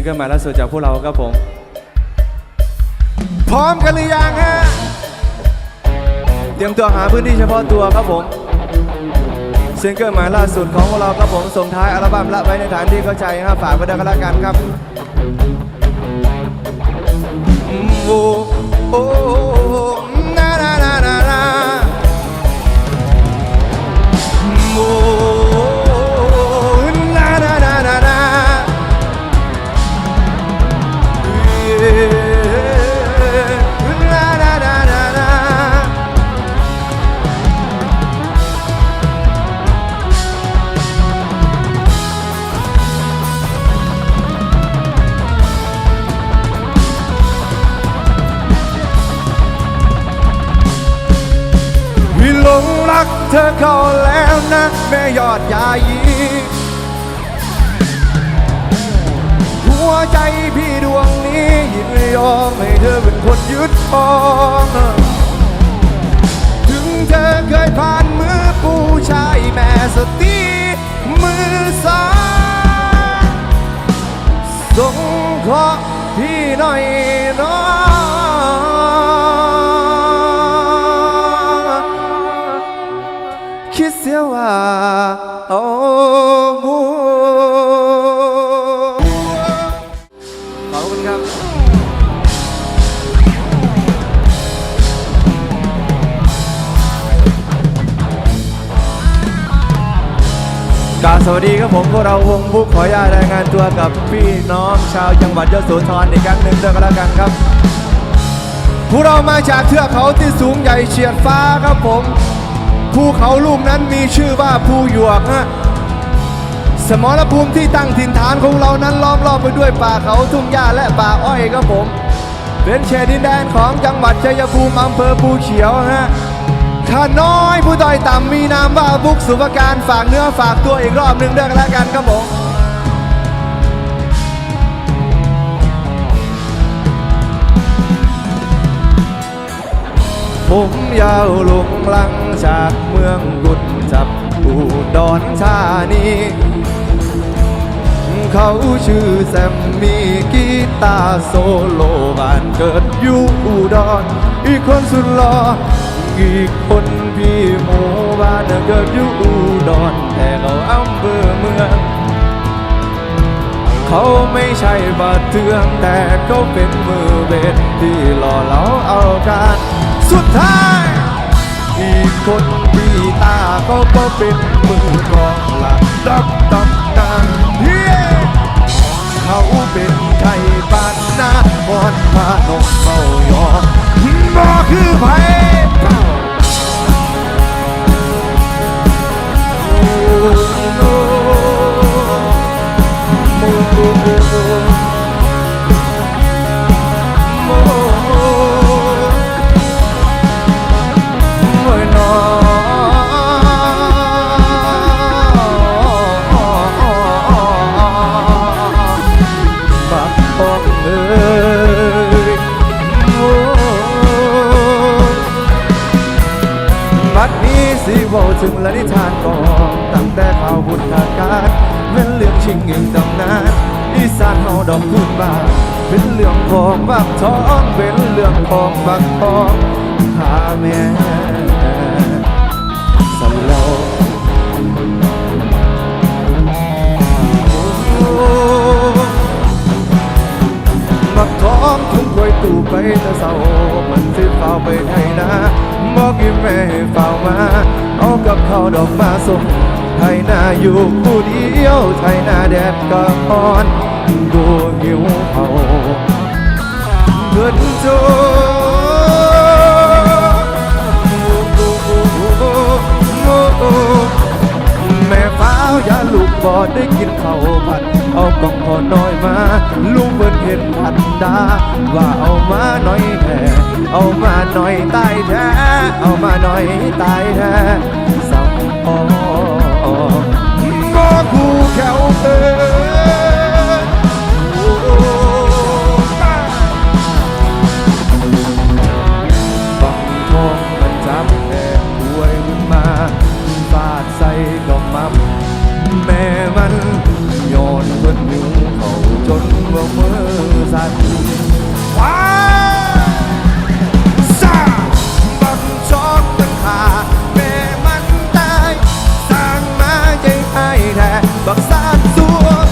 งเกิลใหม่ล่าสุดจากพวกเราครับผม พร้อมกันหรือยังฮะ เตรียมตัวหาพื้นที่เฉพาะตัวครับผมซิงเกิลใหม่ล่าสุดของพวกเราครับผมส่งท้ายอัลบั้มละไว้ในฐานที่เข้าใจครับฝากไว้ด้วยกันละกันครับโอ้โอ้นานานานานาโอ้ รักเธอเข้าแล้วนะแม่ยอดยายีหัวใจพี่ดวงนี้ยินยอมให้เธอเป็นคนยึดครองถึงเธอเคยผ่านมือผู้ชายแม่สตีมือสองส่งเคราะห์พี่หน่อยน้อง ว่าเอาหัวขอบคุณครับกราบสวัสดีครับผมพวกเราวงบุกขออนุญาตรายงานตัวกับพี่น้องชาวจังหวัดยโสธรอีกครั้งหนึ่งด้วยกันแล้วกันครับพวกเรามาจากเทือกเขาที่สูงใหญ่เฉียดฟ้าครับผม ภูเขาลูกนั้นมีชื่อว่าภูหยวกฮะสมรภูมิที่ตั้งถิ่นฐานของเรานั้นล้อมรอบไปด้วยป่าเขาทุ่งหญ้าและป่าอ้อยครับผม เป็นเขตดินแดนของจังหวัดชัยภูมิอำเภอภูเขียวฮะข้าน้อยผู้ด้อยต่ำมีนามว่าบุกสุภการฝากเนื้อฝากตัวอีกรอบหนึ่งด้วยกันแล้วกันครับผม ผมยาวลงลังจากเมืองกุดจับอุดรธานีเขาชื่อแซมมี่กีตาโซโลบ้านเกิดอยู่อุดรอีกคนสุดหล่ออีกคนพี่หมูบ้านเกิดอยู่อุดรแต่เขาอำเภอเมืองเขาไม่ใช่บาดเทืองแต่เขาเป็นมือเบสที่หล่อเหลาเอาการ สุดท้าย อีกคนปีตาเขาก็เป็นมือกองหลักดับตำนานเฮ้เขาเป็นไทยบ้านนาบอนพานกเมายอบ่คือไผ ถึงละนิทานกองตั้งแต่ข่าวบุญทางการเป็นเรื่องชิงเงินตำนานอีสานเฮาดอกพูดบ้านเป็นเรื่องของบักทองเป็นเรื่องของบักทองหาแม่ ไปแต่เศร้ามันสิเฝ้าไปไทยนาบอกกินแม่ให้เฝ้ามา เอากับข้าวดอกมาส่งไทยนาอยู่ผู้เดียวไทยนาแดดก็อ่อนดูหิวเขาเงินโจแม่ฟ้าอย่าลูกบอดได้กินข้าวผัด เอากล่องห่อน้อยมาลุงเบิ่นเห็นทันดาว่าเอามาหน่อยแท้เอามาหน่อยตายแท้เอามาหน่อยตายแท้สับพอก็คู่แขวเอินโอ้ป้าบังทองมันจับแอบป่วยขึ้นมาฟาดใส่ดอกมัมแม่มัน bông mơ dài bậc xa xua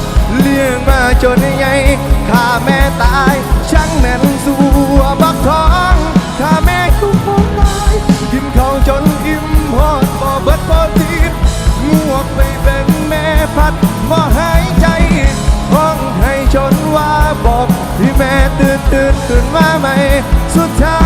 liền mà cho nên nhảy thả mẹ tại chẳng mẹ rùa bậc thoáng thả mẹ cũng không nói kim khâu chốn im hồn bỏ bớt bỏ tim ngua về bên mẹ phát mò hay ตื่นขึ้นมาใหม่สุดท้าย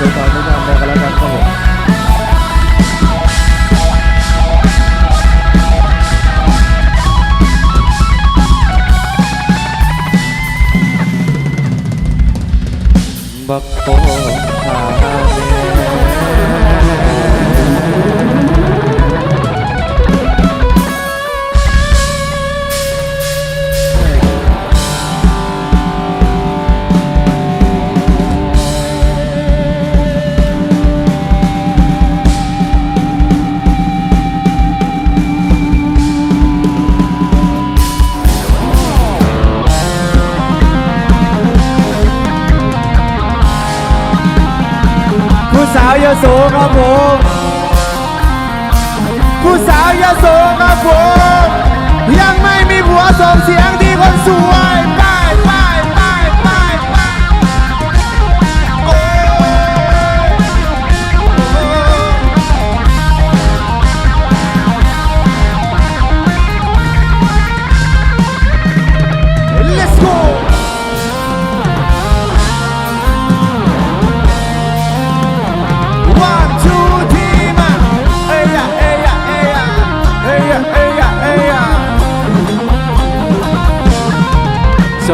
น้องาวจังหวัดยโสธรทุกท่านด้วกันแล้วกันครับผมบักโส่งเสียงที่คนสวย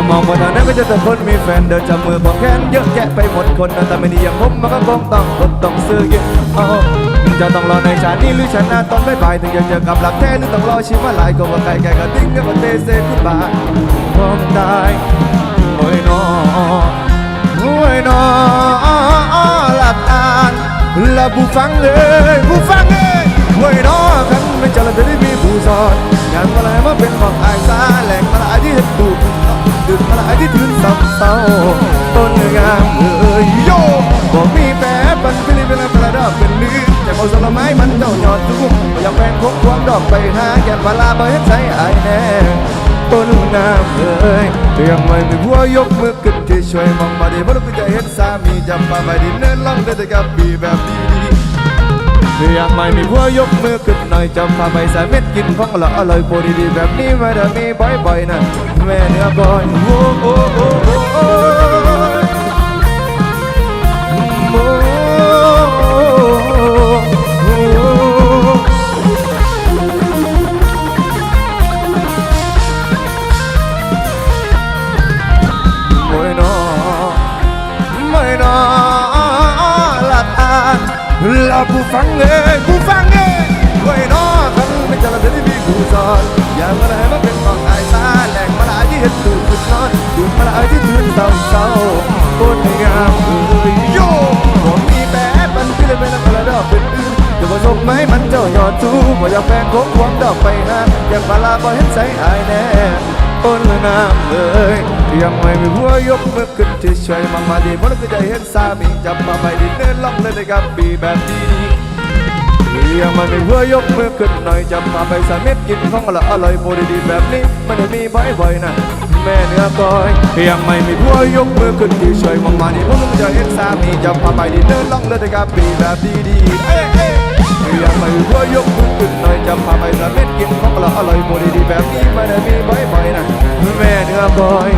มองบนทางนั้นก็จะแต่คนมีแฟนเดินจับมือบอกแขนเยอะแยะไปหมดคนแต่ไม่ดีอย่างผมมันก็คงต้องอดต้องซื้อเยอะจะต้องรอในชาตินี้หรือชาติหน้าตองไม่บายถึงจะเจอกับหลักแท้หรือต้องรอชีวิตหลายก็ว่าใครแก่ก็ดิ้งก็มาเตะเซกุบายพร้อมได้โอ้ยนอโอ้ยนอหลับตาและผู้ฟังเลยผู้ฟังเลยโอ้ยนอคันไม่เจอแล้วจะได้มีผู้สอนงานมาลายมาเป็นของอายสาแหล่งมาลายที่เห็นดู ดึกมาลายที่ถึงสับเศร้าต้นงามเอ้ยโยบอกมีแปรปันเป็นเป็นประดับเป็นลือแต่เอาสละไม้มันเจ้าหยอดทุกอยากแฟนคงควงดอกไปหาแก่มาลาบ่เห็นใจอายแน่ต้นน้ำเอ้ยยังไม่มีผัวยกมือขึ้นที่ช่วยมองมาดีเพราะเราจะเห็นสามีจำปาไปดินเนินล่องเดินแต่กับปีแบบดีดีๆยังไม่มีผัวยกมือขึ้นหน่อยจำปาไปใส่เม็ดกินของเราอร่อยโปรดีๆแบบนี้ไม่ได้มีบ่อยๆนะ แม่เนื้อก่อนโอ้โอ้โอ้โอ้โอ้โอ้ไม่นอไม่นอละตาละผู้ฟังเอ้ยผู้ฟังเอ้ยไม่นอคันไม่จะละเธอที่มีผู้สอนอย่ามาได้มาเป็นของอายสาแห็นตูขึ้นนอนดูมาได้ที่ตื่นเศร้าเศร้าคนงามเอ้ยโย่ผมมีแปดมันพี่เลยเป็นอะไรดอกเป็นอื่นจะผสมไหมมันเจ้าอดทูบ่อยากแฟนของความดอกไปหาอยากมาลาบ่เห็นใจอายแน่โอนเลยน้ำเลยยังไม่มีหัวยกมือขึ้นที่ช่วยมามาดีมันก็จะเห็นสามีจับมาไปดินเดินล่องเลยนะครับปีแบบดี ๆยังมันไม่เพื่อยกมือขึ้นหน่อยจะมาไปสาเม็ดกินของละอร่อยโมดีๆแบบนี้มันไม่มีบ่อยๆนะแม่เนื้อก้อยยังไม่มีเพื่อยกมือขึ้นที่ช่วยมองมาดิผมต้องจะเห็นสามีจะพาไปดินเดินล่องเลยนะครับปีแบบดีๆเอ้ยยังไม่มีเพื่อยกมือขึ้นหน่อยจะพาไปสาเม็ดกินของละอร่อยโมดีๆแบบนี้มันไม่มีบ่อยๆนะแม่เนื้อก้อย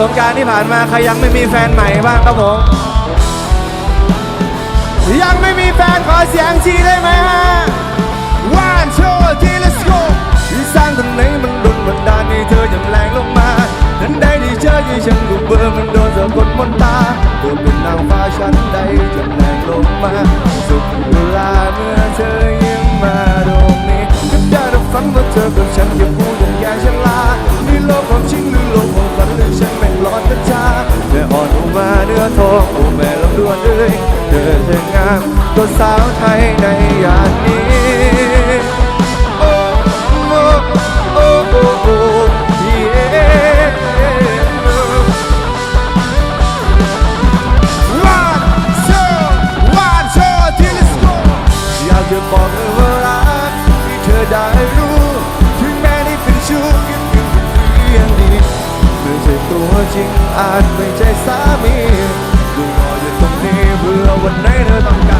สงการที่ผ่านมาใครยังไม่มีแฟนใหม่บ้างครับผม ยังไม่มีแฟนขอเสียงชีได้ไหมฮะ ตัวสาวไทยในยานนี้โอ้โอ้โอ้โอ้โอ้เย่วันเชอวันเชอที่ let's go อยากจะบอกเธอว่ารักที่เธอได้รู้ ถึงแม้ได้เป็นชู้กันยังเป็นเรื่องดีไม่ใช่ตัวจริงอาจไม่ใช่สามี ดูรออยู่ตรงนี้เพื่อวันไหนเธอต้องการ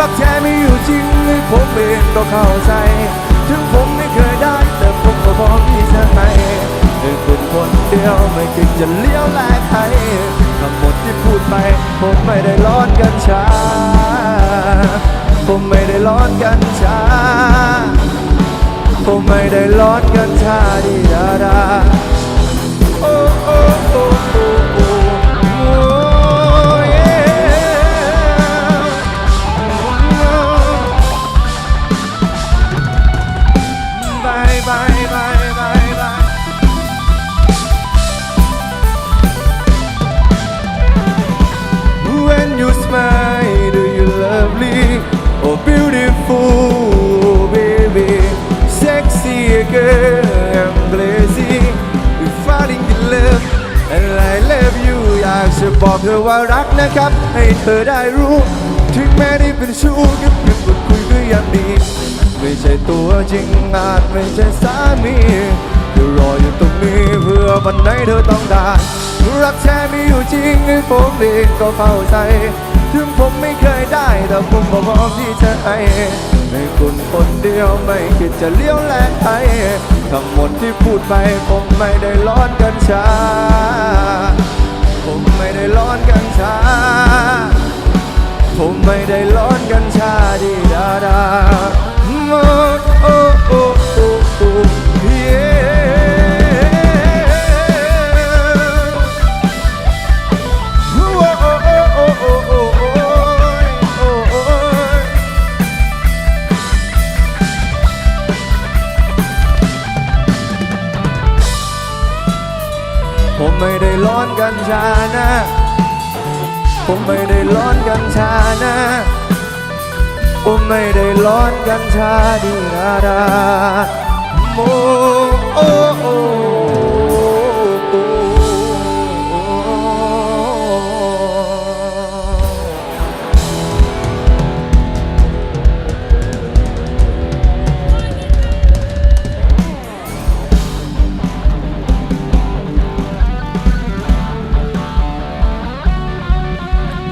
รักแท้ไม่อยู่จริงให้ผมเองก็เข้าใจ ถึงผมไม่เคยได้ แต่ผมก็พร้อมที่จะให้ให้คุณคนเดียวไม่คิดจะเลี้ยวแลกใครทั้งหมดที่พูดไป ผมไม่ได้ร้อนกันชา ผมไม่ได้ร้อนกันชา ผมไม่ได้ร้อนกันชาดีดาดาโอ้โอ้โอ้ girl, I'm crazy. We're falling in love. And I love you อยากจะบอกเธอว่ารักนะครับ ให้เธอได้รู้ ถึงแม้ได้เป็นชู้ก็เพียงพูดคุยก็ยังดี ไม่ใช่ตัวจริงอาจไม่ใช่สามีเธอรออยู่ตรงนี้เพื่อวันไหนเธอต้องการรักแท้มีอยู่จริงให้ผมเองก็เข้าใจ ถึงผมไม่เคยได้แต่ผมก็พร้อมที่จะให้ ในคุณคนเดียวไม่คิดจะเลี้ยวแลกใครทั้งหมดที่พูดไปผมไม่ได้ร้อนกันชาผมไม่ได้ร้อนกันชาผมไม่ได้ร้อนกันชาดีดาดาโอ้ ผมไม่ได้ร้อนกันชานะ ผมไม่ได้ร้อนกัญชานะ ผมไม่ได้ร้อนกัญชาดีราดาโมโอ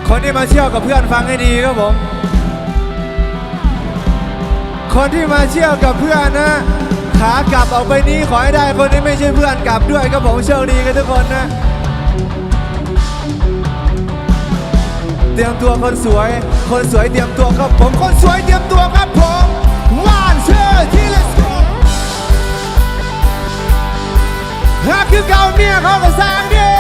คนที่มาเที่ยวกับเพื่อนฟังให้ดีครับผม คนที่มาเที่ยวกับเพื่อนนะขากลับออกไปนี้ขอให้ได้คนที่ไม่ใช่เพื่อนกลับด้วยครับผมเชิญดีกันทุกคนนะ เตรียมตัวคนสวย คนสวยเตรียมตัวครับผมคนสวยเตรียมตัวครับผมวานเชื่อที่เลสโกฮักคือเก่าเมียเขาก็สร้างดี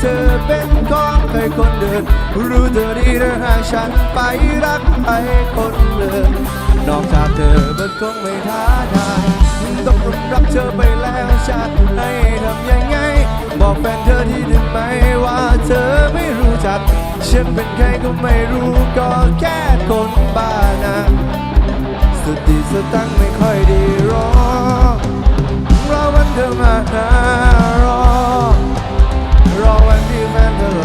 เธอเป็นของใครคนเดิน รู้เธอดีเธอหากฉันไปรักใครคนเดินนอกจากเธอมันคงไม่ท้าทายต้องรับเธอไปแล้วฉันให้ทำยังไง บอกแฟนเธอที่ถึงไหมว่าเธอไม่รู้จัก ฉันเป็นใครก็ไม่รู้ก็แค่คนบ้านะสติสตังไม่ค่อยดีรอรอวันเธอมาหารอ remember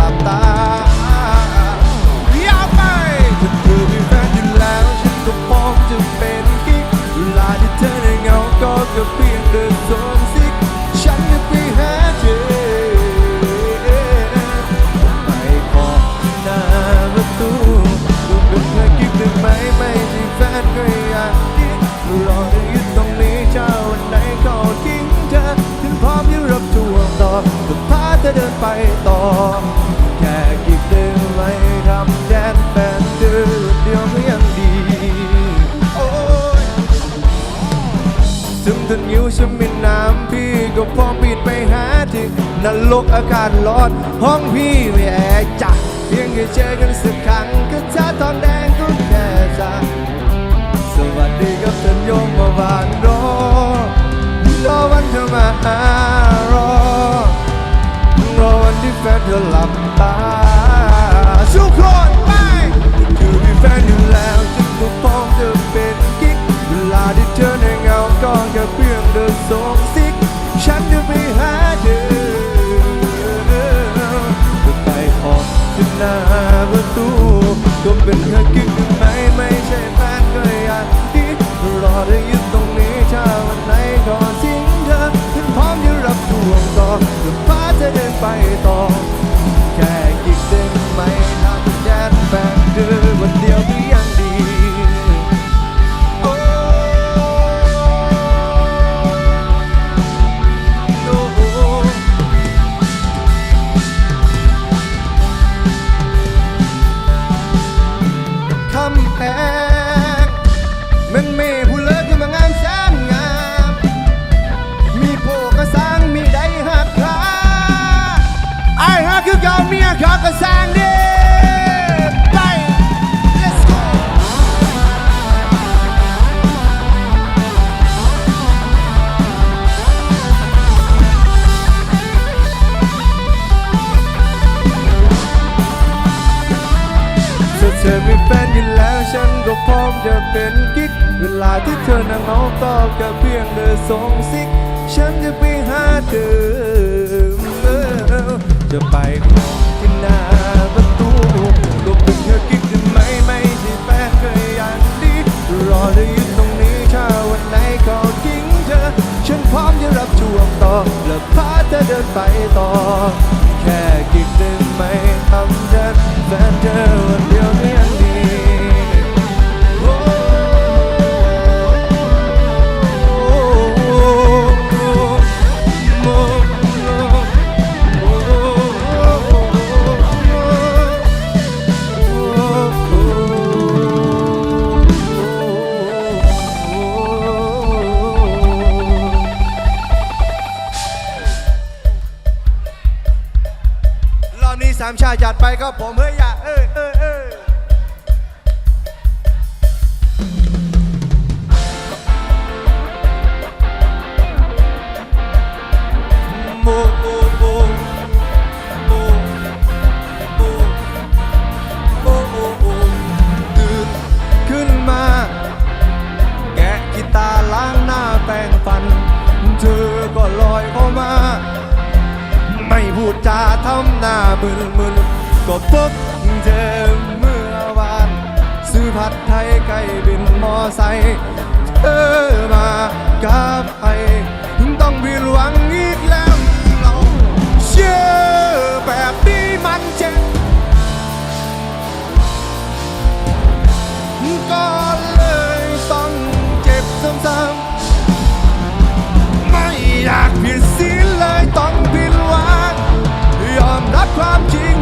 หารอรอวันที่แฟนเธอหลับตาทุกคนไปคือมีแฟนอยู่แล้วจึงก็พร้อมจะเป็นกิ๊กเวลาที่เธอในเงาก็แค่เพียงเดินส่งซิก ฉันจะไปหาเธอจะไปขอที่หน้าประตูก็เป็นแค่กิ๊ก จะพาเธอเดินไปต่อ แค่กิ๊กได้ไหมทำแดนแฟนเธอวันเดียวก็ยังดีโอ้โอ้คำแพ ขากระสังเด้ไป let's go ถ้าเธอมีแฟนอยู่แล้วฉันก็พร้อมจะเป็นกิ๊กเวลาที่เธอนั่งเหงาก็แค่เพียงเดินส่งซิก ฉันจะไปหาเธอ จะไปขอ รับช่วงต่อและพาเธอเดินไปต่อ จะทำหน้ามึนมึนก็พบเจอเมื่อวาน ซื้อผัดไทยไก่บินมอไซค์เธอมากับไอต้องผิดหวังอีกแล้วเราเชื่อแบบนี้มันเจ็บก็เลยต้องเจ็บซ้ำๆไม่อยากพิด tua.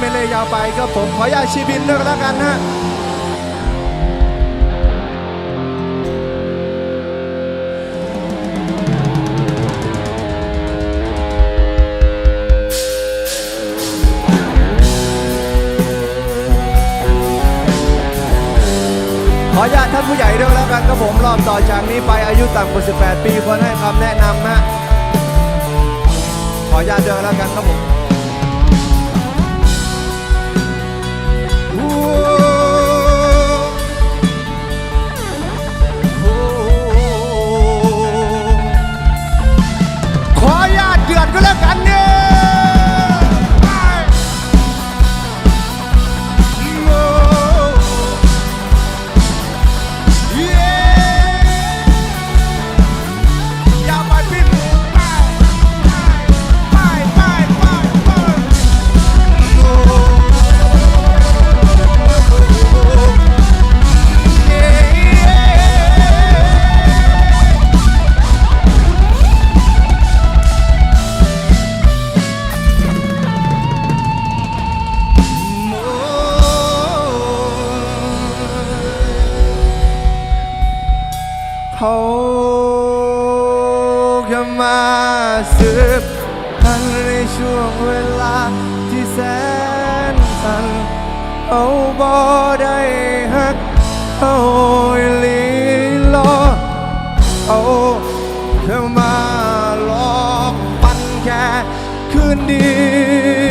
ไม่เลยยาวไปก็ผมขออญาตชีบินด้วยแล้วกันนะขอญาตท่านผู้ใหญ่ด้วยแล้วกันก็ผมรอบต่อจากนี้ไปอายุต่ำกว่า 18 ปีควรให้คำแนะนำนะขอญาตด้วยแล้วกันครับผม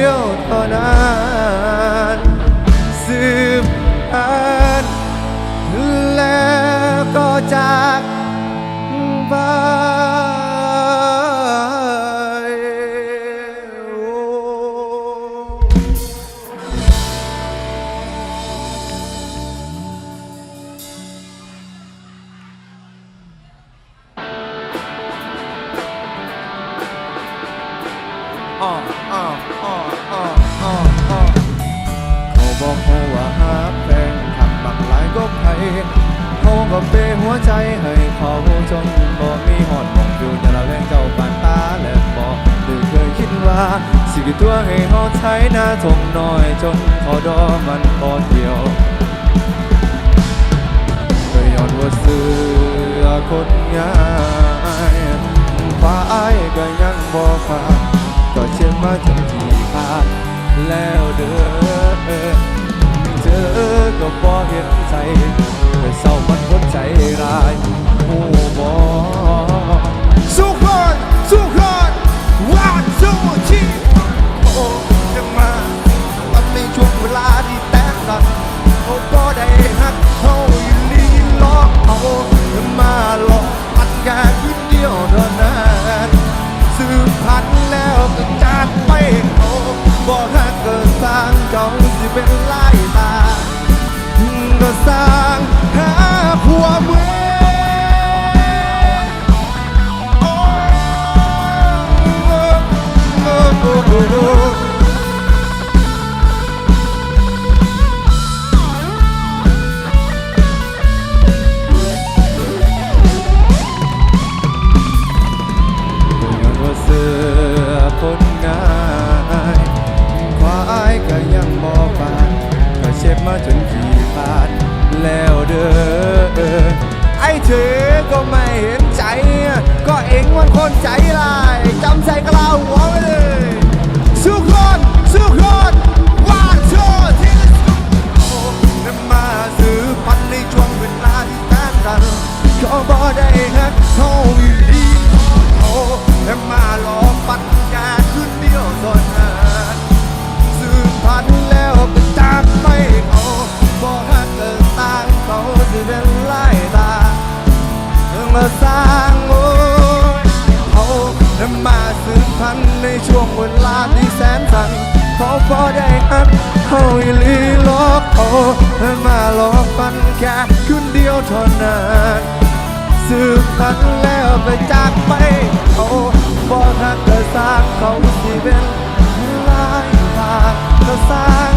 ยวเท่านั้น ง่ายฟ้าอ้ก็ยังบ่ฟ้าก็เช่นว่าจนที่ผ่านแล้วเด้อเจอก็บอเห็นใจเศร้ามันคนใจร้ายผู้บอก เป็นลายาก็สร้างหาผัวเมือ ช่วงเวลาที่แสนสั้นเขาพอได้ฮักเขาอีลีลอกเโอมาหลอกมันแค่คืนเดียวเท่านั้นสืบมันแล้วไปจากไปเขาบ่ฮักเธอสร้างเขาที่เป็นลายบาทเธอสร้าง